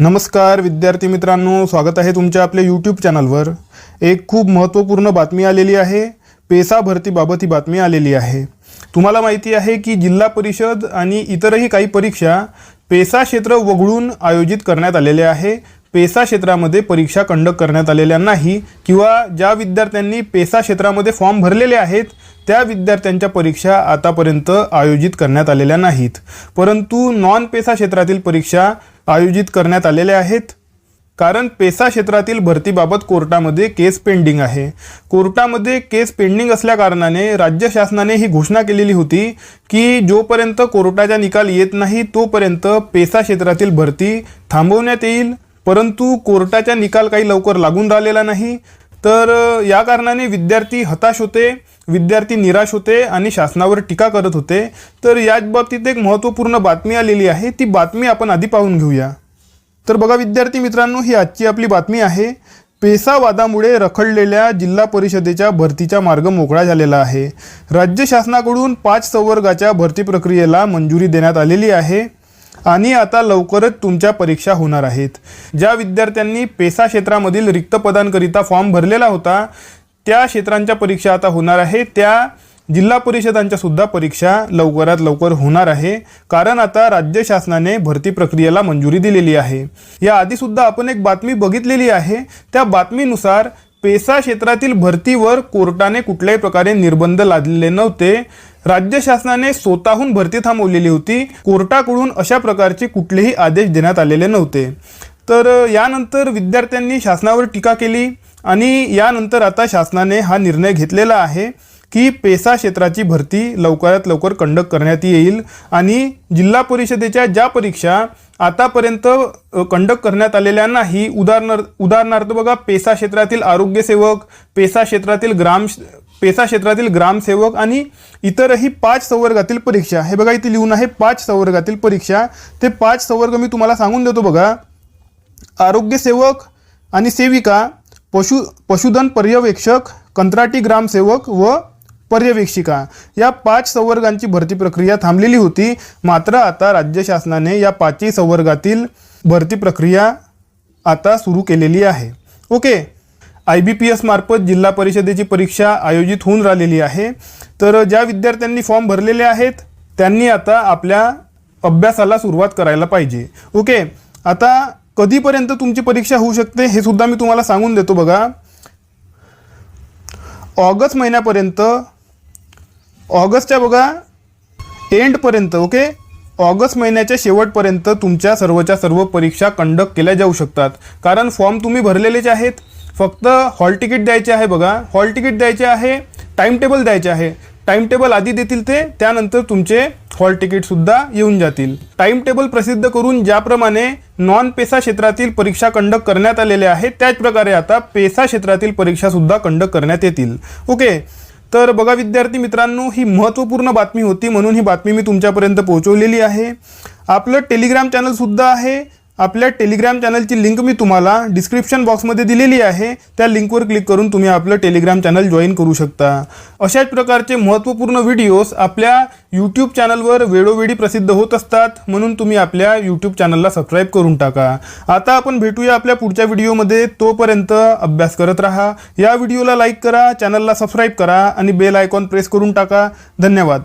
नमस्कार विद्यार्थी मित्रांनो. स्वागत आहे तुमच्या आपल्या यूट्यूब चॅनलवर एक खूप महत्त्वपूर्ण बातमी आलेली आहे. पेसा भरतीबाबत ही बातमी आलेली आहे. तुम्हाला माहिती आहे की जिल्हा परिषद आणि इतरही काही परीक्षा पेसा क्षेत्र वगळून आयोजित करण्यात आलेले आहे. पेसा क्षेत्रामध्ये परीक्षा कंडक्ट करण्यात आलेल्या नाही किंवा ज्या विद्यार्थ्यांनी पेसा क्षेत्रामध्ये फॉर्म भरलेले आहेत त्या विद्यार्थ्यांच्या परीक्षा आतापर्यंत आयोजित करण्यात आलेल्या नाहीत. परंतु नॉन पेसा क्षेत्रातील परीक्षा आयोजित करण्यात आलेल्या आहेत. कारण पेसा क्षेत्रातील भरतीबाबत कोर्टामध्ये केस पेंडिंग आहे. कोर्टामध्ये केस पेंडिंग असल्याकारणाने राज्य शासनाने ही घोषणा केलेली होती की जोपर्यंत कोर्टाचा निकाल येत नाही तोपर्यंत पेसा क्षेत्रातील भरती थांबवण्यात येईल. परंतु कोर्टाचा निकाल काही लवकर लागून राहिलेला नाही. तर या कारणाने विद्यार्थी हताश होते विद्यार्थी निराश होते आणि शासनावर टीका करत होते. तर याच बाबतीत एक महत्त्वपूर्ण बातमी आलेली आहे. ती बातमी आपण आधी पाहून घेऊया. तर बघा विद्यार्थी मित्रांनो ही आजची आपली बातमी आहे. पेसावादामुळे रखडलेल्या जिल्हा परिषदेच्या भरतीचा मार्ग मोकळा झालेला आहे. राज्य शासनाकडून पाच संवर्गाच्या भरती प्रक्रियेला मंजुरी देण्यात आलेली आहे. आणि आता लवकरच तुमच्या परीक्षा होणार आहेत. ज्या विद्यार्थ्यांनी पेसा क्षेत्रामधील रिक्त पदांकरिता फॉर्म भरलेला होता त्या क्षेत्रांच्या परीक्षा आता होणार आहे. त्या जिल्हा परिषदांच्या सुद्धा परीक्षा लवकरात लवकर होणार आहे. कारण आता राज्य शासनाने भरती प्रक्रियेला मंजुरी दिलेली आहे. याआधीसुद्धा आपण एक बातमी बघितलेली आहे. त्या बातमीनुसार पेसा क्षेत्रातील भरतीवर कोर्टाने कुठल्याही प्रकारे निर्बंध लादलेले नव्हते. राज्य शासनाने स्वतःहून भरती थांबवलेली होती. कोर्टाकडून अशा प्रकारचे कुठलेही आदेश देण्यात आलेले नव्हते. तर यानंतर विद्यार्थ्यांनी शासनावर टीका केली आणि यानंतर आता शासनाने हा निर्णय घेतलेला आहे की पेसा क्षेत्राची भरती लवकरात लवकर कंडक्ट करण्यात येईल आणि जिल्हा परिषदेच्या ज्या परीक्षा आतापर्यंत कंडक्ट करण्यात आलेल्या नाही उदाहरणार्थ उदाहरणार्थ बघा पेसा क्षेत्रातील आरोग्यसेवक पेसा क्षेत्रातील ग्राम पेसा क्षेत्रातील ग्रामसेवक आणि इतरही पाच संवर्गातील परीक्षा. हे बघा इथे लिहून आहे पाच संवर्गातील परीक्षा. ते पाच संवर्ग मी तुम्हाला सांगून देतो बघा. आरोग्यसेवक आणि सेविका पशु पशुधन पर्यवेक्षक कंत्राटी ग्रामसेवक व पर्यवेक्षिका. या पाच संवर्गांची भरती प्रक्रिया थांबलेली होती. मात्र आता राज्य शासनाने या पाचही संवर्गातील भरती प्रक्रिया आता सुरू केलेली आहे. Okay. I B P S मार्फत जिल्हा परिषदेची परीक्षा आयोजित होऊन राहिलेली आहे. तर ज्या विद्यार्थ्यांनी फॉर्म भरलेले आहेत त्यांनी आता आपल्या अभ्यासाला सुरुवात करायला पाहिजे. ओके. आता कधीपर्यंत तुमची परीक्षा होऊ शकते हे सुद्धा मी तुम्हाला सांगून देतो बघा. ऑगस्ट महिन्यापर्यंत ऑगस्टच्या बघा एंडपर्यंत ओके ऑगस्ट महिन्याच्या शेवटपर्यंत तुमच्या सर्वच्या सर्व परीक्षा कंडक्ट केल्या जाऊ शकतात. कारण फॉर्म तुम्ही भरलेलेच आहेत. फक्त हॉल तिकीट द्यायचे आहे बघा. हॉल तिकीट द्यायचे आहे टाईम टेबल द्यायचे आहे. टाईम टेबल आधी देतील ते त्यानंतर तुमचे हॉल तिकीटसुद्धा येऊन जातील. टाईम टेबल प्रसिद्ध करून ज्याप्रमाणे नॉन पेसा क्षेत्रातील परीक्षा कंडक्ट करण्यात आलेल्या आहेत त्याचप्रकारे आता पेसा क्षेत्रातील परीक्षासुद्धा कंडक्ट करण्यात येतील. ओके तर बघा विद्यार्थी मित्रांनो ही महत्त्वपूर्ण बातमी होती म्हणून ही बातमी मी तुमच्यापर्यंत पोहोचवलेली आहे. आपलं टेलिग्राम चॅनलसुद्धा आहे. आपल्या टेलिग्राम चॅनलची लिंक मी तुम्हाला डिस्क्रिप्शन बॉक्समध्ये दिलेली आहे. त्या लिंकवर क्लिक करून तुम्ही आपलं टेलिग्राम चॅनल जॉईन करू शकता. अशाच प्रकारचे महत्त्वपूर्ण व्हिडिओज आपल्या यूट्यूब चॅनलवर वेळोवेळी प्रसिद्ध होत असतात. म्हणून तुम्ही आपल्या यूट्यूब चॅनलला सबस्क्राईब करून टाका. आता आपण भेटूया आपल्या पुढच्या व्हिडिओमध्ये तोपर्यंत अभ्यास करत राहा. या व्हिडिओला लाईक करा चॅनलला सबस्क्राईब करा आणि बेल आयकॉन प्रेस करून टाका. धन्यवाद.